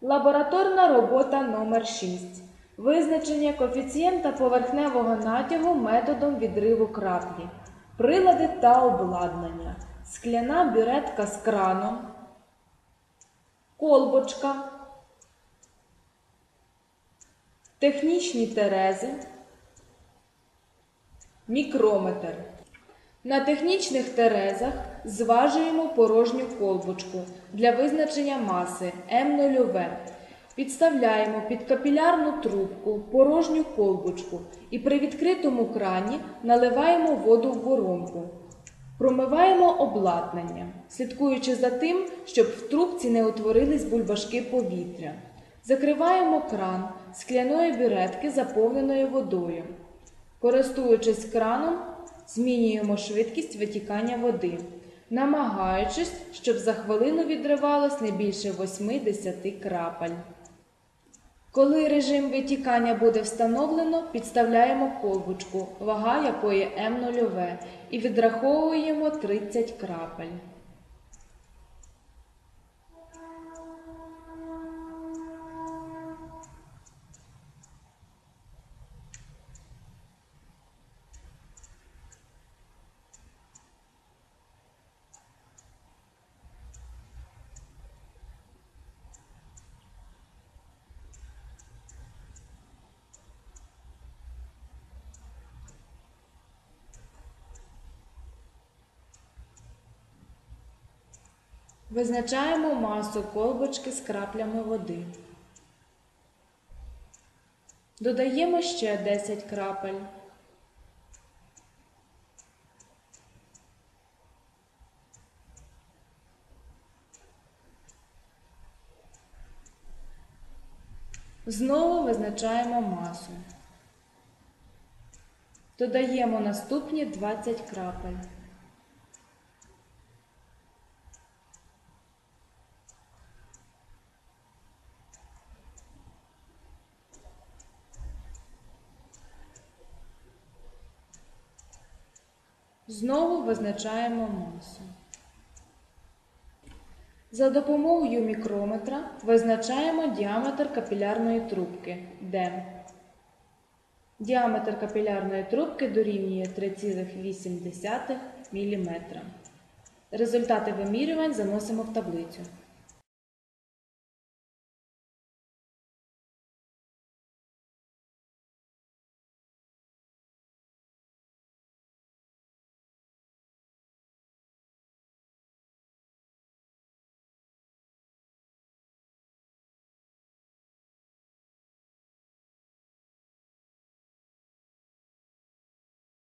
Лабораторна робота номер 6 Визначення коефіцієнта поверхневого натягу методом відриву краплі. Прилади та обладнання. Скляна бюретка з краном. Колбочка. Технічні терези. Мікрометр. На технічних терезах зважуємо порожню колбочку для визначення маси М0В. Підставляємо під капілярну трубку порожню колбочку і при відкритому крані наливаємо воду в воронку. Промиваємо обладнання, слідкуючи за тим, щоб в трубці не утворились бульбашки повітря. Закриваємо кран скляної бюретки, заповненої водою. Користуючись краном, змінюємо швидкість витікання води, намагаючись, щоб за хвилину відривалось не більше 8-10 крапель. Коли режим витікання буде встановлено, підставляємо колбочку, вага якої М0В, і відраховуємо 30 крапель. Визначаємо масу колбочки з краплями води. Додаємо ще 10 крапель. Знову визначаємо масу. Додаємо наступні 20 крапель. Знову визначаємо масу. За допомогою мікрометра визначаємо діаметр капілярної трубки D. Діаметр капілярної трубки дорівнює 3,8 мм. Результати вимірювань заносимо в таблицю.